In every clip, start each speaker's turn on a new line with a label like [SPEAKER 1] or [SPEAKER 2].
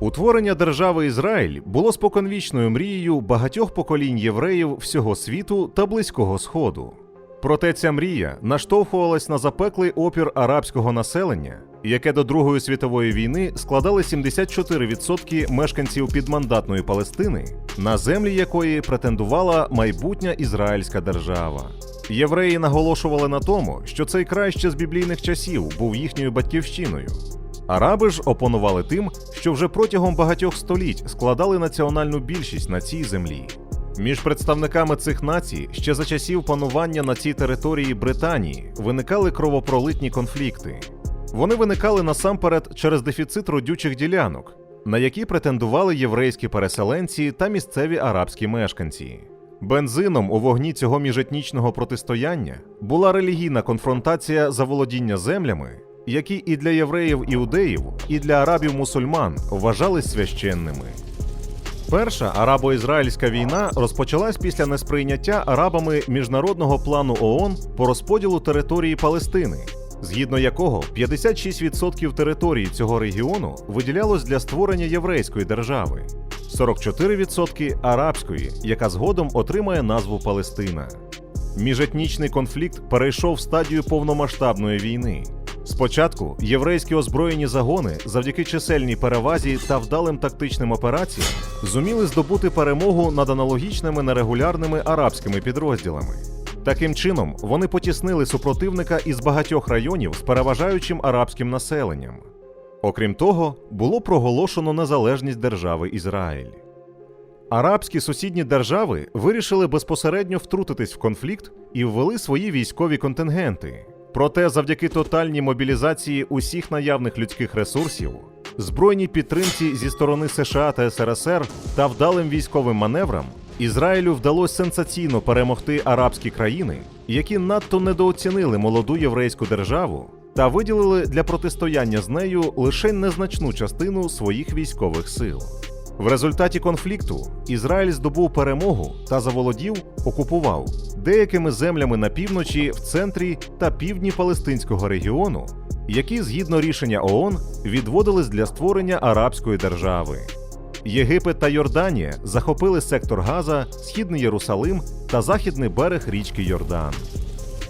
[SPEAKER 1] Утворення держави Ізраїль було споконвічною мрією багатьох поколінь євреїв всього світу та Близького Сходу. Проте ця мрія наштовхувалась на запеклий опір арабського населення, яке до Другої світової війни складали 74% мешканців підмандатної Палестини, на землі якої претендувала майбутня ізраїльська держава. Євреї наголошували на тому, що цей край ще з біблійних часів був їхньою батьківщиною. Араби ж опонували тим, що вже протягом багатьох століть складали національну більшість на цій землі. Між представниками цих націй ще за часів панування на цій території Британії виникали кровопролитні конфлікти. Вони виникали насамперед через дефіцит родючих ділянок, на які претендували єврейські переселенці та місцеві арабські мешканці. Бензином у вогні цього міжетнічного протистояння була релігійна конфронтація за володіння землями, які і для євреїв іудеїв, і для арабів-мусульман вважались священними. Перша арабо-ізраїльська війна розпочалась після несприйняття арабами міжнародного плану ООН по розподілу території Палестини, згідно якого 56% території цього регіону виділялось для створення єврейської держави, 44% арабської, яка згодом отримає назву Палестина. Міжетнічний конфлікт перейшов в стадію повномасштабної війни. Спочатку єврейські озброєні загони завдяки чисельній перевазі та вдалим тактичним операціям зуміли здобути перемогу над аналогічними нерегулярними арабськими підрозділами. Таким чином, вони потіснили супротивника із багатьох районів з переважаючим арабським населенням. Окрім того, було проголошено незалежність держави Ізраїль. Арабські сусідні держави вирішили безпосередньо втрутитись в конфлікт і ввели свої військові контингенти. Проте, завдяки тотальній мобілізації усіх наявних людських ресурсів, збройній підтримці зі сторони США та СРСР та вдалим військовим маневрам, Ізраїлю вдалося сенсаційно перемогти арабські країни, які надто недооцінили молоду єврейську державу та виділили для протистояння з нею лише незначну частину своїх військових сил. В результаті конфлікту Ізраїль здобув перемогу та заволодів, окупував деякими землями на півночі, в центрі та півдні Палестинського регіону, які згідно рішення ООН відводились для створення арабської держави. Єгипет та Йорданія захопили сектор Газа, Східний Єрусалим та західний берег річки Йордан.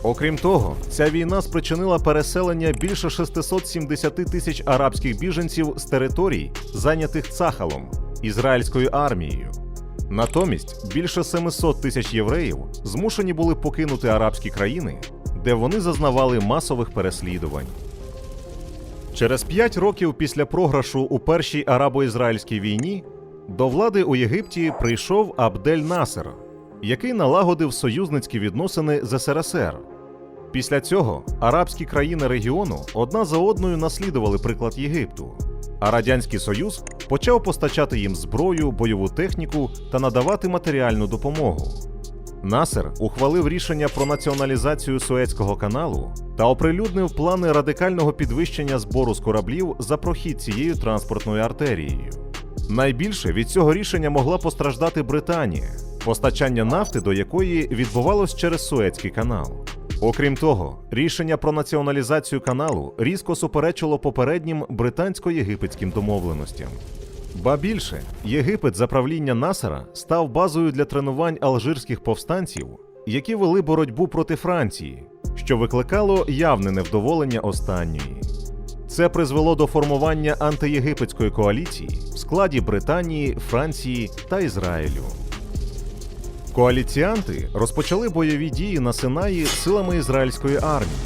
[SPEAKER 1] Окрім того, ця війна спричинила переселення більше 670 тисяч арабських біженців з територій, зайнятих Цахалом, ізраїльською армією. Натомість більше 700 тисяч євреїв змушені були покинути арабські країни, де вони зазнавали масових переслідувань. Через п'ять років після програшу у першій арабо-ізраїльській війні до влади у Єгипті прийшов Абдель Насер, який налагодив союзницькі відносини з СРСР. Після цього арабські країни регіону одна за одною наслідували приклад Єгипту, а Радянський Союз почав постачати їм зброю, бойову техніку та надавати матеріальну допомогу. Насер ухвалив рішення про націоналізацію Суецького каналу та оприлюднив плани радикального підвищення збору з кораблів за прохід цією транспортною артерією. Найбільше від цього рішення могла постраждати Британія, постачання нафти до якої відбувалось через Суецький канал. Окрім того, рішення про націоналізацію каналу різко суперечило попереднім британсько-єгипетським домовленостям. Ба більше, Єгипет за правління Насера став базою для тренувань алжирських повстанців, які вели боротьбу проти Франції, що викликало явне невдоволення останньої. Це призвело до формування антиєгипетської коаліції в складі Британії, Франції та Ізраїлю. Коаліціанти розпочали бойові дії на Синаї силами ізраїльської армії.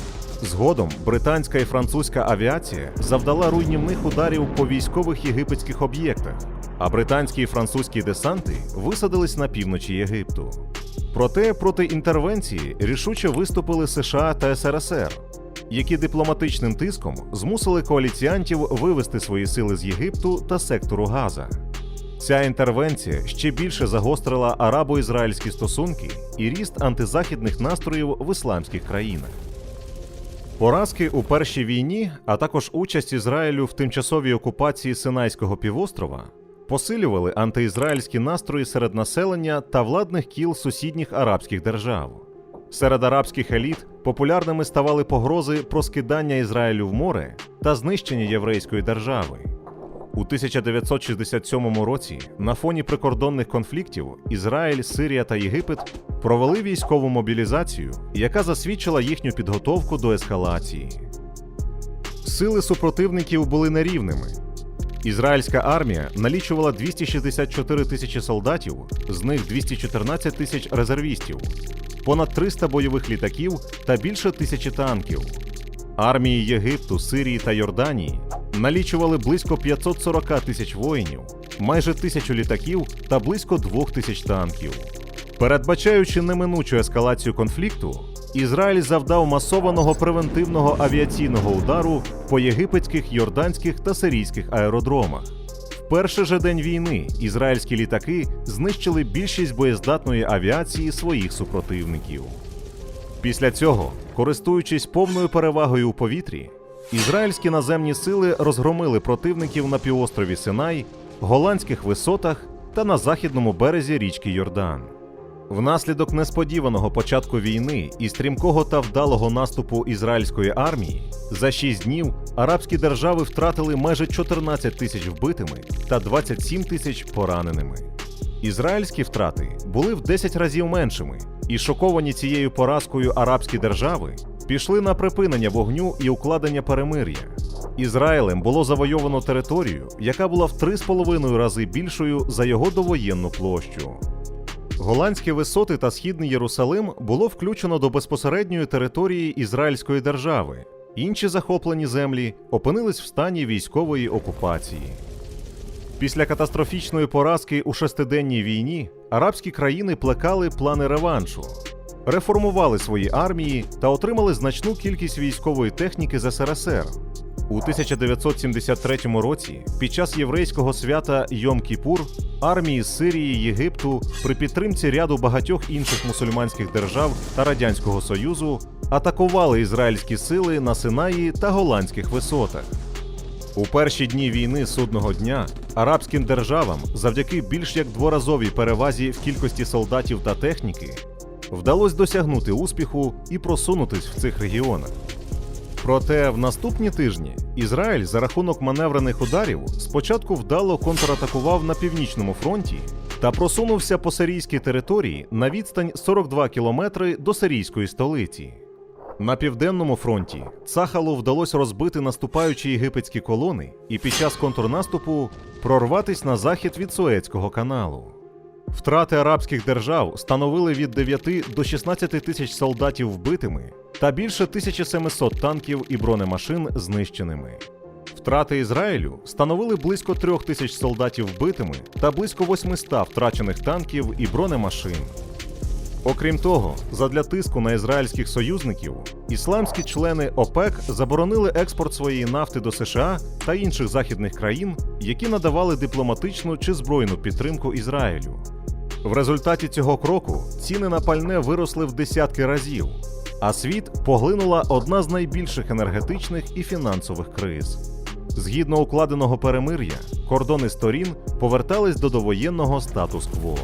[SPEAKER 1] Згодом британська і французька авіація завдала руйнівних ударів по військових єгипетських об'єктах, а британські і французькі десанти висадились на півночі Єгипту. Проте проти інтервенції рішуче виступили США та СРСР, які дипломатичним тиском змусили коаліціантів вивести свої сили з Єгипту та сектору Газа. Ця інтервенція ще більше загострила арабо-ізраїльські стосунки і ріст антизахідних настроїв в ісламських країнах. Поразки у першій війні, а також участь Ізраїлю в тимчасовій окупації Синайського півострова посилювали антиізраїльські настрої серед населення та владних кіл сусідніх арабських держав. Серед арабських еліт популярними ставали погрози про скидання Ізраїлю в море та знищення єврейської держави. У 1967 році на фоні прикордонних конфліктів Ізраїль, Сирія та Єгипет провели військову мобілізацію, яка засвідчила їхню підготовку до ескалації. Сили супротивників були нерівними. Ізраїльська армія налічувала 264 тисячі солдатів, з них 214 тисяч резервістів, понад 300 бойових літаків та більше тисячі танків. Армії Єгипту, Сирії та Йорданії налічували близько 540 тисяч воїнів, майже тисячу літаків та близько двох тисяч танків. Передбачаючи неминучу ескалацію конфлікту, Ізраїль завдав масованого превентивного авіаційного удару по єгипетських, йорданських та сирійських аеродромах. В перший же день війни ізраїльські літаки знищили більшість боєздатної авіації своїх супротивників. Після цього, користуючись повною перевагою у повітрі, ізраїльські наземні сили розгромили противників на півострові Синай, голландських висотах та на західному березі річки Йордан. Внаслідок несподіваного початку війни і стрімкого та вдалого наступу ізраїльської армії за 6 днів арабські держави втратили майже 14 тисяч вбитими та 27 тисяч пораненими. Ізраїльські втрати були в 10 разів меншими, і шоковані цією поразкою арабські держави пішли на припинення вогню і укладення перемир'я. Ізраїлем було завойовано територію, яка була в 3,5 рази більшою за його довоєнну площу. Голландські висоти та східний Єрусалим було включено до безпосередньої території Ізраїльської держави. Інші захоплені землі опинились в стані військової окупації. Після катастрофічної поразки у шестиденній війні арабські країни плекали плани реваншу, реформували свої армії та отримали значну кількість військової техніки з СРСР. У 1973 році, під час єврейського свята Йом-Кіпур, армії Сирії, Єгипту при підтримці ряду багатьох інших мусульманських держав та Радянського Союзу атакували ізраїльські сили на Синаї та голландських висотах. У перші дні війни судного дня арабським державам, завдяки більш як дворазовій перевазі в кількості солдатів та техніки, вдалося досягнути успіху і просунутись в цих регіонах. Проте в наступні тижні Ізраїль за рахунок маневрених ударів спочатку вдало контратакував на північному фронті та просунувся по сирійській території на відстань 42 кілометри до сирійської столиці. На південному фронті Цахалу вдалося розбити наступаючі єгипетські колони і під час контрнаступу прорватись на захід від Суецького каналу. Втрати арабських держав становили від 9 до 16 тисяч солдатів вбитими та більше 1700 танків і бронемашин знищеними. Втрати Ізраїлю становили близько 3 тисяч солдатів вбитими та близько 800 втрачених танків і бронемашин. Окрім того, задля тиску на ізраїльських союзників, ісламські члени ОПЕК заборонили експорт своєї нафти до США та інших західних країн, які надавали дипломатичну чи збройну підтримку Ізраїлю. В результаті цього кроку ціни на пальне виросли в десятки разів, а світ поглинула одна з найбільших енергетичних і фінансових криз. Згідно укладеного перемир'я, кордони сторін повертались до довоєнного статус-кво.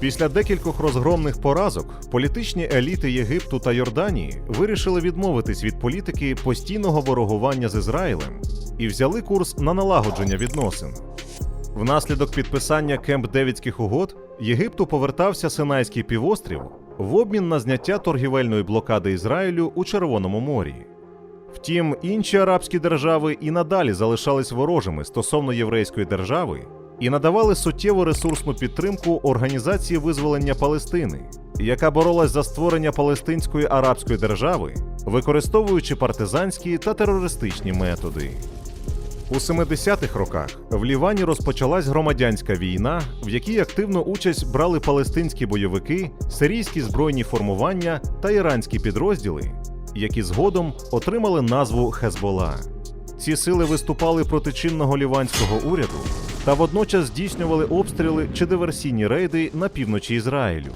[SPEAKER 1] Після декількох розгромних поразок політичні еліти Єгипту та Йорданії вирішили відмовитись від політики постійного ворогування з Ізраїлем і взяли курс на налагодження відносин. Внаслідок підписання Кемп Девідських угод Єгипту повертався Синайський півострів в обмін на зняття торгівельної блокади Ізраїлю у Червоному морі. Втім, інші арабські держави і надалі залишались ворожими стосовно єврейської держави і надавали суттєву ресурсну підтримку Організації визволення Палестини, яка боролась за створення Палестинської арабської держави, використовуючи партизанські та терористичні методи. У 70-х роках в Лівані розпочалась громадянська війна, в якій активну участь брали палестинські бойовики, сирійські збройні формування та іранські підрозділи, які згодом отримали назву Хезбола. Ці сили виступали проти чинного ліванського уряду та водночас здійснювали обстріли чи диверсійні рейди на півночі Ізраїлю.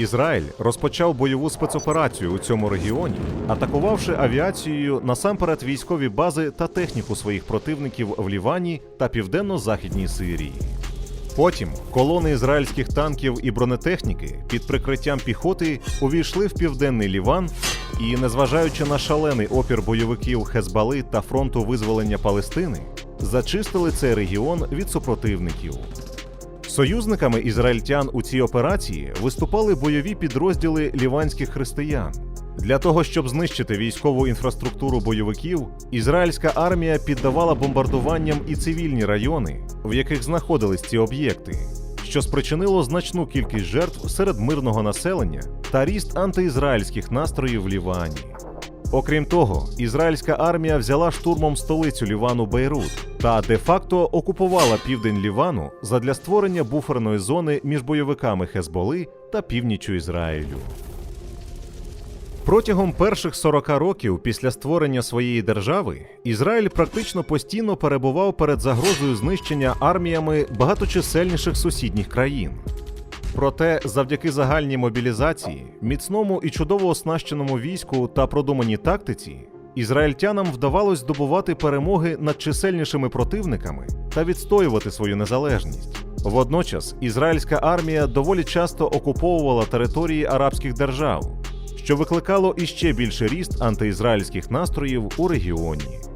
[SPEAKER 1] Ізраїль розпочав бойову спецоперацію у цьому регіоні, атакувавши авіацією насамперед військові бази та техніку своїх противників в Лівані та південно-західній Сирії. Потім колони ізраїльських танків і бронетехніки під прикриттям піхоти увійшли в південний Ліван і, незважаючи на шалений опір бойовиків Хезбали та фронту визволення Палестини, зачистили цей регіон від супротивників. Союзниками ізраїльтян у цій операції виступали бойові підрозділи ліванських християн. Для того, щоб знищити військову інфраструктуру бойовиків, ізраїльська армія піддавала бомбардуванням і цивільні райони, в яких знаходились ці об'єкти, що спричинило значну кількість жертв серед мирного населення та ріст антиізраїльських настроїв в Лівані. Окрім того, ізраїльська армія взяла штурмом столицю Лівану Бейрут та де-факто окупувала південь Лівану задля створення буферної зони між бойовиками Хезболи та північю Ізраїлю. Протягом перших 40 років після створення своєї держави Ізраїль практично постійно перебував перед загрозою знищення арміями багаточисельніших сусідніх країн. Проте, завдяки загальній мобілізації, міцному і чудово оснащеному війську та продуманій тактиці, ізраїльтянам вдавалось здобувати перемоги над чисельнішими противниками та відстоювати свою незалежність. Водночас ізраїльська армія доволі часто окуповувала території арабських держав, що викликало іще більший ріст антиізраїльських настроїв у регіоні.